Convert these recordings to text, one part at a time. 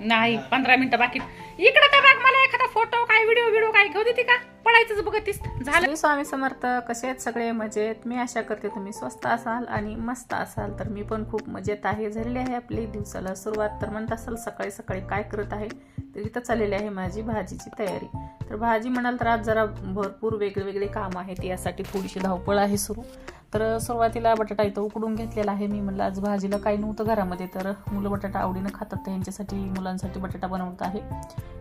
नाही पंधरा मिनिटं बाकी. इकडे तर बघ मला फोटो काय व्हिडिओ व्हिडिओ काय घेऊ देते का? पडायचंच बघतीस झालं. स्वामी समर्थ कसे आहेत सगळे? मजेत? मी आशा करते तुम्ही स्वस्त असाल आणि मस्त असाल. तर मी पण खूप मजेत आहे. झालेली आहे आपली दिवसाला सुरुवात. तर म्हणत असाल सकाळी सकाळी काय करत आहे? तर इथं चाललेली आहे माझी भाजीची तयारी. तर भाजी म्हणाल तर आज जरा भरपूर वेगळे वेगळे काम आहेत. यासाठी थोडीशी धावपळ आहे सुरू. तर सुरुवातीला बटाटा इथं उकडून घेतलेला आहे. मी म्हणलं आज भाजीला काही नव्हतं घरामध्ये तर मुलं बटाटा आवडीनं खातात त्यांच्यासाठी मुलांसाठी बटाटा बनवत आहे.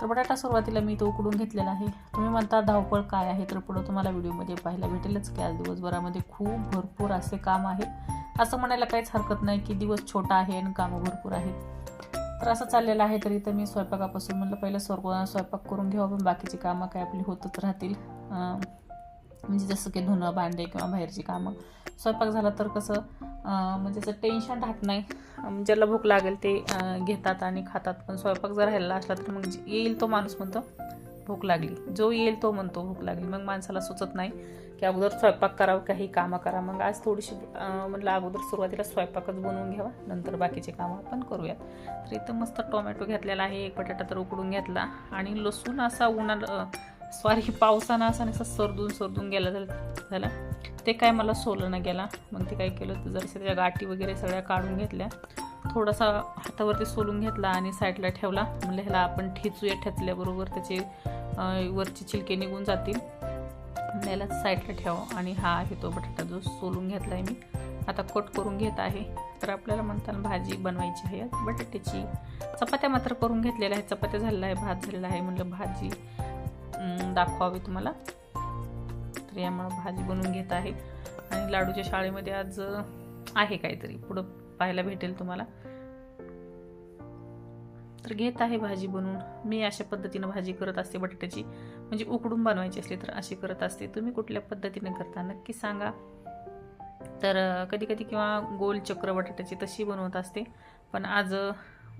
तर बटाटा सुरुवातीला मी तो उकडून घेतलेला आहे. तुम्ही म्हणता धावपळ काय आहे? तर पुढं तुम्हाला व्हिडिओमध्ये पाहायला भेटेलच की आज दिवसभरामध्ये खूप भरपूर असे काम आहे. असं म्हणायला काहीच हरकत नाही की दिवस छोटा आहे आणि कामं भरपूर आहेत. तर असं चाललेलं आहे. तरी तर मी स्वयंपाकापासून म्हणलं पहिलं स्वर्ग स्वयंपाक करून घेऊ पण बाकीची कामं काय आपली होतच राहतील. म्हणजे जसं की धुणं भांडे किंवा बाहेरची कामं. स्वयंपाक झाला तर कसं म्हणजे असं टेन्शन राहत नाही. ज्याला भूक लागेल ते घेतात आणि खातात. पण स्वयंपाक जर राहिला असला तर मग जे- येईल तो माणूस म्हणतो भूक लागली. जो येईल तो म्हणतो भूक लागली. मग माणसाला सुचत नाही की अगोदर स्वयंपाक करावं काही कामं करा. मग आज थोडीशी म्हटलं म्हणलं अगोदर सुरुवातीला स्वयंपाकच बनवून घ्यावा नंतर बाकीचे कामं आपण करूयात. तर इथं मस्त टोमॅटो घेतलेला आहे एक बटाटा तर उकडून घेतला. आणि लसूण असा उन्हाळा सॉरी पावसानं असा नसा सरदून सरदून गेला झाला झाला. ते काय मला सोलं नाही गेला. मग ते काय केलं तर जराशा त्याच्या गाठी वगैरे सगळ्या काढून घेतल्या. थोडासा हातावरती सोलून घेतला आणि साईडला ठेवला. म्हणलं ह्याला आपण ठेचूया ठेचल्याबरोबर त्याचे वरची वरचे छिलके निघून जातील. याला साईडला ठेवा. आणि हा आहे तो बटाटा जो सोलून घेतला आहे मी. आता कट करून घेत आहे. तर आपल्याला म्हणताना भाजी बनवायची आहे. बटाट्याची चपात्या मात्र करून घेतलेल्या आहेत. चपात्या झालेला आहे भात झालेला आहे. म्हणलं भाजी दाखवावी तुम्हाला. तर यामुळं भाजी बनवून घेत आहे. आणि लाडूच्या शाळेमध्ये आज आहे काहीतरी. पुढं पाहायला भेटेल तुम्हाला. तर घेत आहे भाजी बनवून. मी अशा पद्धतीनं भाजी करत असते बटाट्याची. म्हणजे उकडून बनवायची असली तर अशी करत असते. तुम्ही कुठल्या पद्धतीने करता नक्की सांगा. तर कधी कधी किंवा गोल चक्र बटाट्याची तशी बनवत असते. पण आज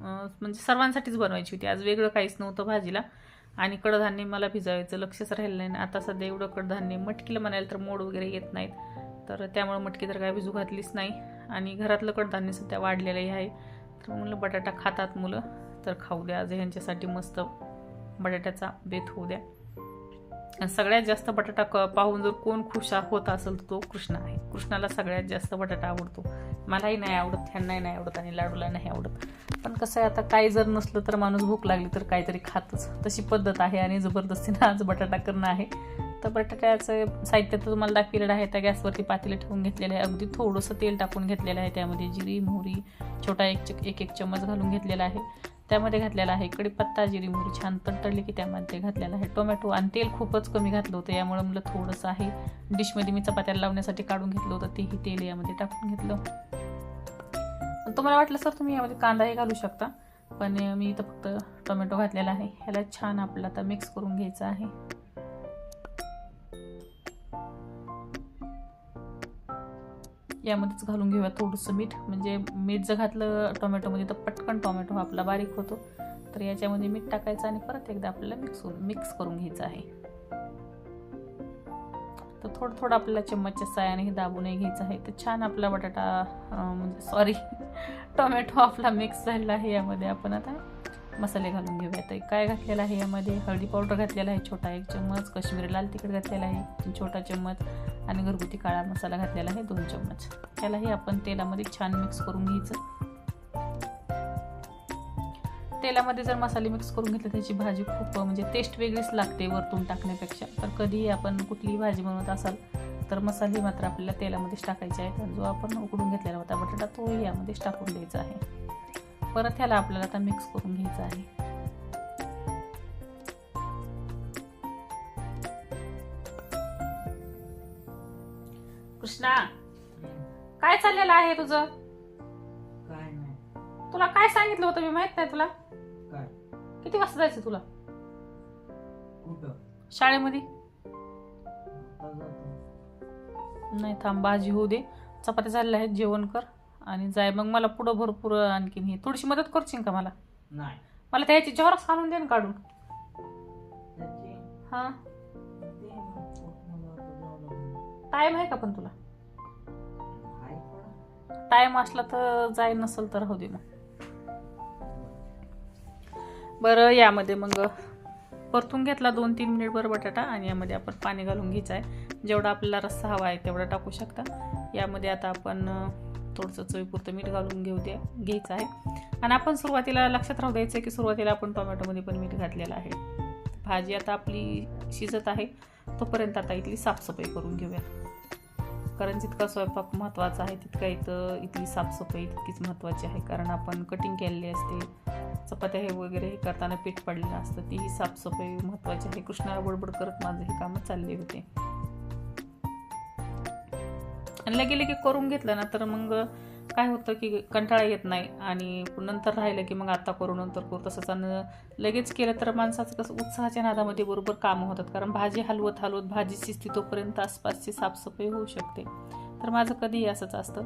म्हणजे सर्वांसाठीच बनवायची होती. आज वेगळं काहीच नव्हतं भाजीला. आणि कडधान्य मला भिजवायचं लक्षच राहिलं नाही. आता सध्या एवढं कडधान्य मटकीला म्हणायला तर मोड वगैरे येत नाहीत. तर त्यामुळे मटकी तर काय भिजू घातलीच नाही. आणि घरातलं कडधान्य सध्या वाढलेलंही आहे. तर म्हणलं बटाटा खातात मुलं तर खाऊ द्या. आज ह्यांच्यासाठी मस्त बटाट्याचा बेत होऊ द्या. आणि सगळ्यात जास्त बटाटा क पाहून जर कोण खुश होत असेल तर तो कृष्णा आहे. कृष्णाला सगळ्यात जास्त बटाटा आवडतो. मलाही नाही आवडत ह्यांनाही नाही आवडत आणि लाडूला नाही आवडत. पण कसं आहे आता काही जर नसलं तर माणूस भूक लागली तर काहीतरी खातच. तशी पद्धत आहे आणि जबरदस्तीनं आज बटाटा करणं आहे. तर बटाट्याचं साहित्य तर तुम्हाला दाखवलेलं आहे. त्या गॅसवरती पातेले ठेवून घेतलेलं आहे. अगदी थोडंसं तेल टाकून घेतलेलं आहे. त्यामध्ये जिरी मोहरी छोटा एक एक एक चम्मच घालून घेतलेला आहे. त्यामध्ये घातलेला आहे. कडीपत्ता जिरी मोहरी छान तडतडली की त्यामध्ये घातलेला आहे. टोमॅटो आणि तेल खूपच कमी घातलं होतं. यामुळे मला थोडंसं आहे. डिशमध्ये मी चपात्याला लावण्यासाठी काढून घेतलं होतं. तेही तेल यामध्ये टाकून घेतलं. तुम्हाला वाटलं सर तुम्ही यामध्ये कांदाही घालू शकता. पण मी इथं फक्त टोमॅटो घातलेला आहे. ह्याला छान आपलं आता मिक्स करून घ्यायचं आहे. यामध्येच घालून घेऊया थोडंसं मीठ. म्हणजे मीठ जर घातलं टोमॅटोमध्ये तर पटकन टोमॅटो हा आपला बारीक होतो. तर याच्यामध्ये मीठ टाकायचं आणि परत एकदा आपल्याला मिक्स मिक्स करून घ्यायचं आहे. तर थोडं थोडं आपल्याला चम्मचच्या सायाने हे दाबूनही घ्यायचं आहे. तर छान आपला बटाटा म्हणजे सॉरी टोमॅटो आपला मिक्स झालेला आहे यामध्ये. आपण आता मसाले घालून घेऊया. तर काय घातलेलं आहे यामध्ये? हळदी पावडर घातलेला आहे छोटा एक चम्मच. कश्मीरी लाल तिखट घातलेला आहे छोटा चम्मच. आणि घरगुती काळा मसाला घातलेला आहे दोन चम्मच. त्यालाही आपण तेलामध्ये छान मिक्स करून घ्यायचं. तेलामध्ये जर मसाले मिक्स करून घेतले त्याची भाजी खूप म्हणजे टेस्ट वेगळीच लागते वरतून टाकण्यापेक्षा. तर कधीही आपण कुठलीही भाजी बनवत असाल तर मसाले मात्र आपल्याला तेलामध्येच टाकायचे आहेत. जो आपण उकडून घेतलेला होता बटाटा तोही यामध्येच टाकून द्यायचा आहे. परत ह्याला आपल्याला आता मिक्स करून घ्यायचं आहे. कृष्णा काय चाललेलं आहे तुझं? काय नाही. तुला काय सांगितलं होतं मी माहीत नाही तुला? काय? किती वाजता जायचं तुला? कुठं? शाळेमध्ये? आता जातो. नाही थांब भाजी होऊ दे. चपात्या झालेल्या आहेत जेवण कर. आणि जाय मग मला पुढं भरपूर आणखीन हे. थोडीशी मदत करशील का मला? नाही. मला त्याची झॉरक्स आणून दे ना काढून. हां. टाइम आहे का पण तुला. टाइम असला तर जाय नसेल तर राहू दे मग. बरं यामध्ये मग परतून घेतला दोन तीन मिनिट बरं बटाटा आणि यामध्ये आपण पाणी घालून घ्यायचं आहे. जेवढा आपल्याला रस्सा हवा आहे तेवढा टाकू शकता. यामध्ये आता आपण थोडंसं चवीपुरतं मीठ घालून घेऊ द्या घ्यायचं आहे. आणि आपण सुरुवातीला लक्षात राहू द्यायचं आहे की सुरुवातीला आपण टोमॅटोमध्ये पण मीठ घातलेलं आहे. भाजी आता आपली शिजत आहे तोपर्यंत आता इथली साफसफाई करून घेऊया. कारण जितका स्वयंपाक महत्त्वाचा आहे तितका इथं इथली साफसफाई तितकीच महत्त्वाची आहे. कारण आपण कटिंग केलेली असते चपात्या हे वगैरे हे करताना पीठ पडलेलं असतं तीही साफसफाई महत्त्वाची आहे. कृष्णाला बडबड करत माझं हे कामं चालले होते. आणि लगे लगे करून घेतलं ना तर मग काय होतं की कंटाळा येत नाही आणि नंतर राहिलं की मग आता करू नंतर करू तसंच. आणि लगेच केलं तर माणसाचं कसं उत्साहाच्या नादामध्ये बरोबर कामं होतात. कारण भाजी हलवत हलवत भाजीची शिजते तोपर्यंत आसपासची साफसफाई होऊ शकते. तर माझं कधीही असंच असतं.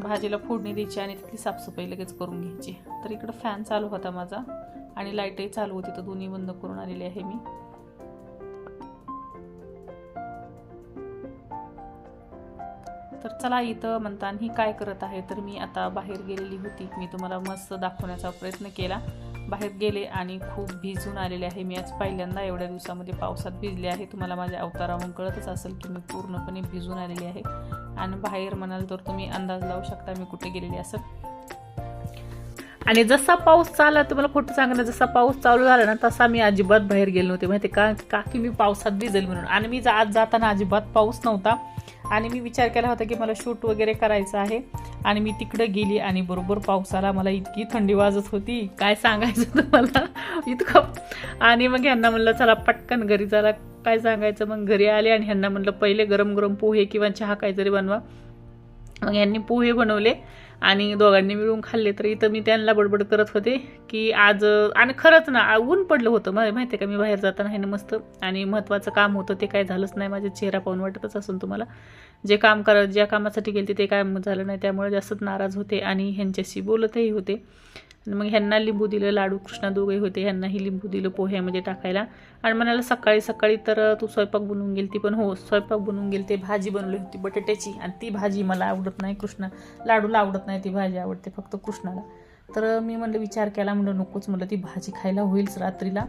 भाजीला फोडणी द्यायची आणि तिथली साफसफाई लगेच करून घ्यायची. तर इकडं फॅन चालू होता माझा आणि लाईटही चालू होती तर दोन्ही बंद करून आलेली आहे मी. तर चला इथं म्हणता ही काय करत आहे? तर मी आता बाहेर गेलेली होती. मी तुम्हाला मस्त दाखवण्याचा प्रयत्न केला. बाहेर गेले आणि खूप भिजून आलेले आहे. मी आज पहिल्यांदा एवढ्या दिवसामध्ये पावसात भिजले आहे. तुम्हाला माझ्या अवतारावरून कळतच असेल की मी पूर्णपणे भिजून आलेली आहे. आणि बाहेर म्हणाल तर तुम्ही अंदाज लावू शकता मी कुठे गेलेली असं. आणि जसा पाऊस चालला तुम्हाला खोटं सांगणं जसा पाऊस चालू झाला ना तसा मी अजिबात बाहेर गेलो नव्हते. माहिती का? का की मी पावसात भिजेल म्हणून. आणि मी आज जाताना अजिबात पाऊस नव्हता. आणि मी विचार केला होता की मला शूट वगैरे करायचं आहे. आणि मी तिकडं गेली आणि बरोबर पावसाला मला इतकी थंडी वाजत होती. काय सांगायचं तुम्हाला? इतकं. आणि मग ह्यांना म्हणलं चला पटकन घरी चला. काय सांगायचं? मग घरी आले आणि ह्यांना म्हणलं पहिले गरम गरम पोहे किंवा चहा काहीतरी बनवा. मग यांनी पोहे बनवले आणि दोघांनी मिळून खाल्ले. तर इथं मी त्यांना बडबड करत होते की आज आणि खरंच ना ऊन पडलं होतं. मला माहिती आहे का मी बाहेर जाताना हे ना मस्त. आणि महत्त्वाचं काम होतं ते काय झालंच नाही. माझ्या चेहरा पाहून वाटतच असून तुम्हाला. जे काम करा ज्या कामासाठी गेले ते काय झालं नाही. त्यामुळे जास्तच नाराज होते आणि ह्यांच्याशी बोलतही होते. आणि मग ह्यांना लिंबू दिलं लाडू कृष्णा दोघे होते ह्यांनाही लिंबू दिलं पोह्यामध्ये म्हणजे टाकायला. आणि म्हणाला सकाळी सकाळी तर तू स्वयंपाक बनवून गेलती पण हो स्वयंपाक बनवून गेलते भाजी बनवली होती बटाट्याची. आणि ती भाजी मला आवडत नाही कृष्णा. लाडूला आवडत नाही ती भाजी आवडते फक्त कृष्णाला. तर मी म्हणलं विचार केला म्हणलं नकोच म्हणलं ती भाजी खायला होईलच रात्रीला.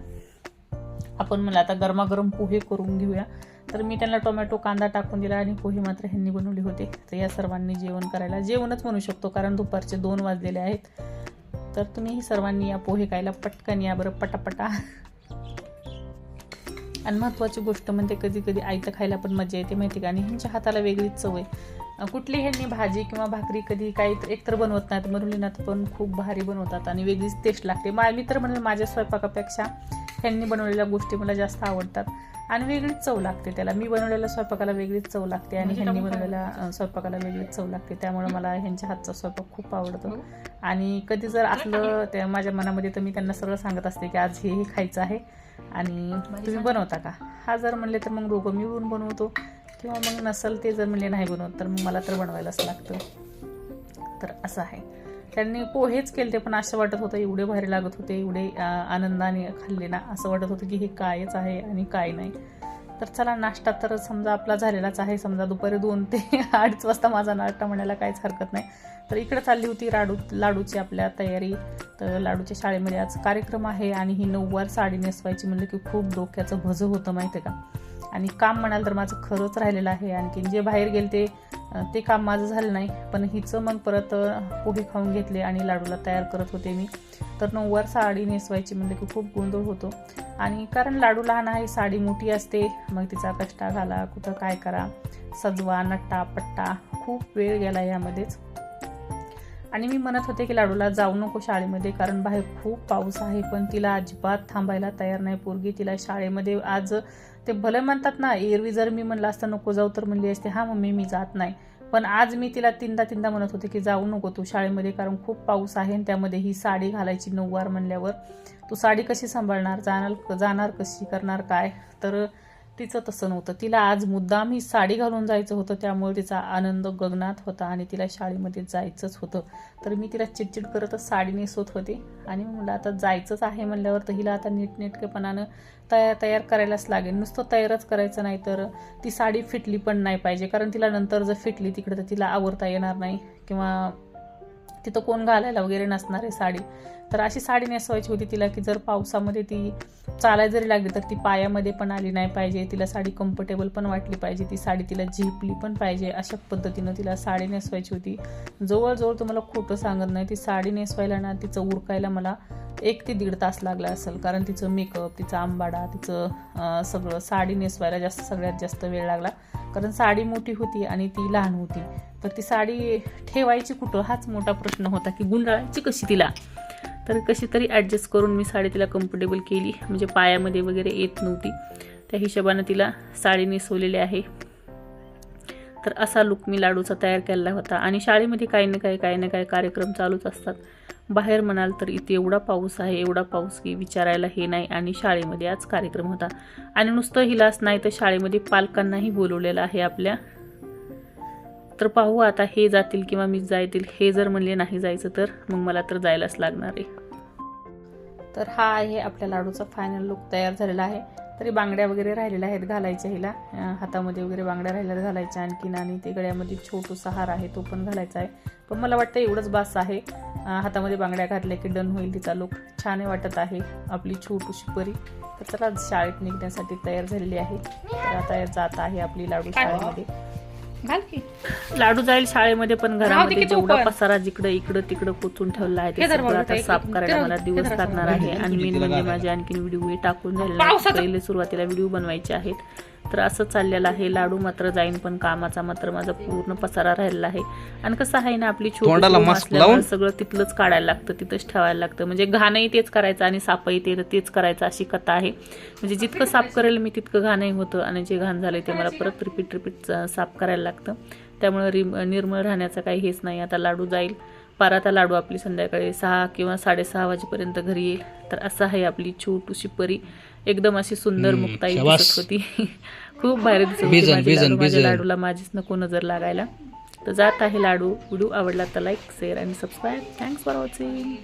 आपण म्हणलं आता गरमागरम पोहे करून घेऊया. तर मी त्यांना टोमॅटो कांदा टाकून दिला आणि पोहे मात्र ह्यांनी बनवले होते. तर या सर्वांनी जेवण करायला जेवणच म्हणू शकतो कारण दुपारचे दोन वाजलेले आहेत. तर तुम्ही सर्वांनी या पोहे खायला पटकन या बरं पटापटा. आणि महत्त्वाची गोष्ट म्हणजे कधी कधी आईचं खायला पण मजा येते माहिती का? आणि ह्यांच्या हाताला वेगळीच चव आहे. कुठली ह्यांनी भाजी किंवा भाकरी कधी काही एकतर बनवत नाहीत मरुलीनाथ पण खूप भारी बनवतात आणि वेगळीच टेस्ट लागते. मा मी तर म्हणेल माझ्या स्वयंपाकापेक्षा ह्यांनी बनवलेल्या गोष्टी मला जास्त आवडतात आणि वेगळीच चव लागते त्याला. मी बनवलेल्या स्वयंपाकाला वेगळीच चव लागते आणि ह्यांनी बनवलेल्या स्वयंपाकाला वेगळीच चव लागते. त्यामुळे मला ह्यांच्या हातचा स्वयंपाक खूप आवडतो. आणि कधी जर असलं त्या माझ्या मनामध्ये तर मी त्यांना सगळं सांगत असते की आज हे हे खायचं आहे आणि तुम्ही बनवता का? हा जर म्हणले तर मग दोघं मिळून बनवतो. किंवा मग नसल ते जर म्हणले नाही बनवत तर मग मला तर बनवायलाच लागतं. तर असं आहे. त्यांनी पोहेच केले ते पण असं वाटत होतं एवढे भारी लागत होते एवढे आनंदाने खाल्ले ना असं वाटत होतं की हे कायच आहे आणि काय नाही. तर चला नाश्ता तर समजा आपला झालेलाच आहे. समजा दुपारी दोन ते अडीच वाजता माझा नाश्ता म्हणायला काहीच हरकत नाही. तर इकडे चालली होती लाडू लाडूची आपल्या तयारी. तर लाडूच्या शाळेमध्ये आज कार्यक्रम आहे आणि ही नऊवार साडी नेसवायची म्हणलं की खूप डोक्याचं भजं होतं माहिती आहे का? आणि काम म्हणाल तर माझं खरंच राहिलेलं आहे. आणखी जे बाहेर गेले ते ते काम माझं झालं नाही पण हिचं मग परत पोहे खाऊन घेतले आणि लाडूला तयार करत होते मी. तर नऊवार साडी नेसवायची म्हणजे की खूप गोंधळ होतो. आणि कारण लाडू लहान आहे साडी मोठी असते मग तिचा कष्टा घाला कुठं काय करा सजवा नट्टा पट्टा खूप वेळ गेला यामध्येच. आणि मी म्हणत होते की लाडूला जाऊ नको शाळेमध्ये कारण बाहेर खूप पाऊस आहे पण तिला अजिबात थांबायला तयार नाही पोरगी. तिला शाळेमध्ये आज ते भले म्हणतात ना एरवी जर मी म्हणलं असतं नको जाऊ तर म्हणली असते हा मम्मी मी जात नाही. पण आज मी तिला तीनदा तीनदा म्हणत होते की जाऊ नको तू शाळेमध्ये कारण खूप पाऊस आहे आणि त्यामध्ये ही साडी घालायची नऊवार म्हणल्यावर. तू साडी कशी सांभाळणार? जाणार जाणार कशी करणार काय? तर तिचं तसं नव्हतं. तिला आज मुद्दाम ही साडी घालून जायचं होतं त्यामुळे तिचा आनंद गगनात होता आणि तिला शाळेमध्ये जायचंच होतं. तर मी तिला चिडचिड करतच साडी नेसवत होते आणि मला आता जायचंच आहे म्हणल्यावर तर हिला आता नीटनेटकेपणानं तयार तयार करायलाच लागेल. नुसतं तयारच करायचं नाही तर ती साडी फिटली पण नाही पाहिजे. कारण तिला नंतर जर फिटली तिकडे तर तिला आवरता येणार नाही. किंवा तिथं कोण घालायला वगैरे नसणार आहे साडी. तर अशी साडी नेसवायची होती तिला की जर पावसामध्ये ती चालायला जरी लागली तर ती पायामध्ये पण आली नाही पाहिजे तिला साडी कम्फर्टेबल पण वाटली पाहिजे ती साडी तिला झेपली पण पाहिजे अशा पद्धतीनं तिला साडी नेसवायची होती. जवळजवळ तुम्हाला खोटं सांगत नाही ती साडी नेसवायला ना तिचं उरकायला मला एक ते दीड तास लागला असेल कारण तिचं मेकअप तिचा आंबाडा तिचं सगळं साडी नेसवायला जास्त सगळ्यात जास्त वेळ लागला. कारण साडी मोठी होती आणि ती लहान होती. तर ती साडी ठेवायची कुठं हाच मोठा प्रश्न होता की गुंडाळायची कशी तिला? तर कशी तरी ॲडजस्ट करून मी साडी तिला कम्फर्टेबल केली. म्हणजे पायामध्ये वगैरे येत नव्हती. त्या हिशोबानं तिला साडी नेसवलेली आहे. तर असा लुक मी लाडूचा तयार केलेला होता. आणि शाळेमध्ये काही ना काही काही ना काही कार्यक्रम चालूच असतात. बाहेर म्हणाल तर इथे एवढा पाऊस आहे एवढा पाऊस की विचारायला हे नाही. आणि शाळेमध्ये आज कार्यक्रम होता. आणि नुसतं हिलाच नाही तर शाळेमध्ये पालकांनाही बोलवलेलं आहे आपल्या. तर पाहू आता हे जातील किंवा मी जायतील हे जर म्हणले नाही जायचं तर मग मला तर जायलाच लागणार आहे. तर हा आहे आपल्या लाडूचा फायनल लुक तयार झालेला आहे. तरी बांगड्या वगैरे राहिलेल्या आहेत घालायच्या हिला. हातामध्ये वगैरे बांगड्या राहिल्या घालायच्या आणखीन आणि ते गळ्यामध्ये छोटूसा हार आहे तो पण घालायचा आहे. पण मला वाटतं एवढंच बास आहे. हातामध्ये बांगड्या घातल्या की डन होईल तिचा लुक. छान वाटत आहे आपली छोटूशी परी. तर चला शाळेत निघण्यासाठी तयार झालेली आहे. तर आता जात आहे आपली लाडू शाळेमध्ये. घाल की. लाडू जाईल शाळेमध्ये पण घरामध्ये जेवढा. पसारा जिकडं इकडं तिकडं पोचून ठेवला आहे ते सगळं आता साफ करायला मला दिवस लागणार. आहे. आणि मेन म्हणजे माझे आणखीन व्हिडिओ टाकून पावसाचं- पहिले सुरुवातीला व्हिडिओ बनवायचे आहेत. तर असं चाललेलं आहे. लाडू मात्र जाईन पण कामाचा मात्र माझा पूर्ण पसारा राहिलेला आहे. आणि कसं आहे ना आपली छोटी? सगळं तिथलंच काढायला लागतं तिथंच ठेवायला लागतं. म्हणजे घाणही तेच करायचं आणि साफही ते तेच करायचं अशी कथा आहे. म्हणजे जितकं साफ करेल मी तितकं घाणही होतं आणि जे घाण झालं ते मला परत रिपीट रिपीट साफ करायला लागतं. त्यामुळे रिम निर्मळ राहण्याचं काही हेच नाही. आता लाडू जाईल. पार आता लाडू आपली संध्याकाळी सहा किंवा साडेसहा वाजेपर्यंत घरी येईल. तर असं आहे आपली छोटूशी परी. एकदम अशी सुंदर मुक्ताई. दिसत होती खूप भारी दिसत होती माझी. माझ्या. लाडूला माझीच नको नजर लागायला तर जात आहे लाडू व्हिडिओ आवडला तर लाईक शेअर आणि सबस्क्राईब थँक्स फॉर वॉचिंग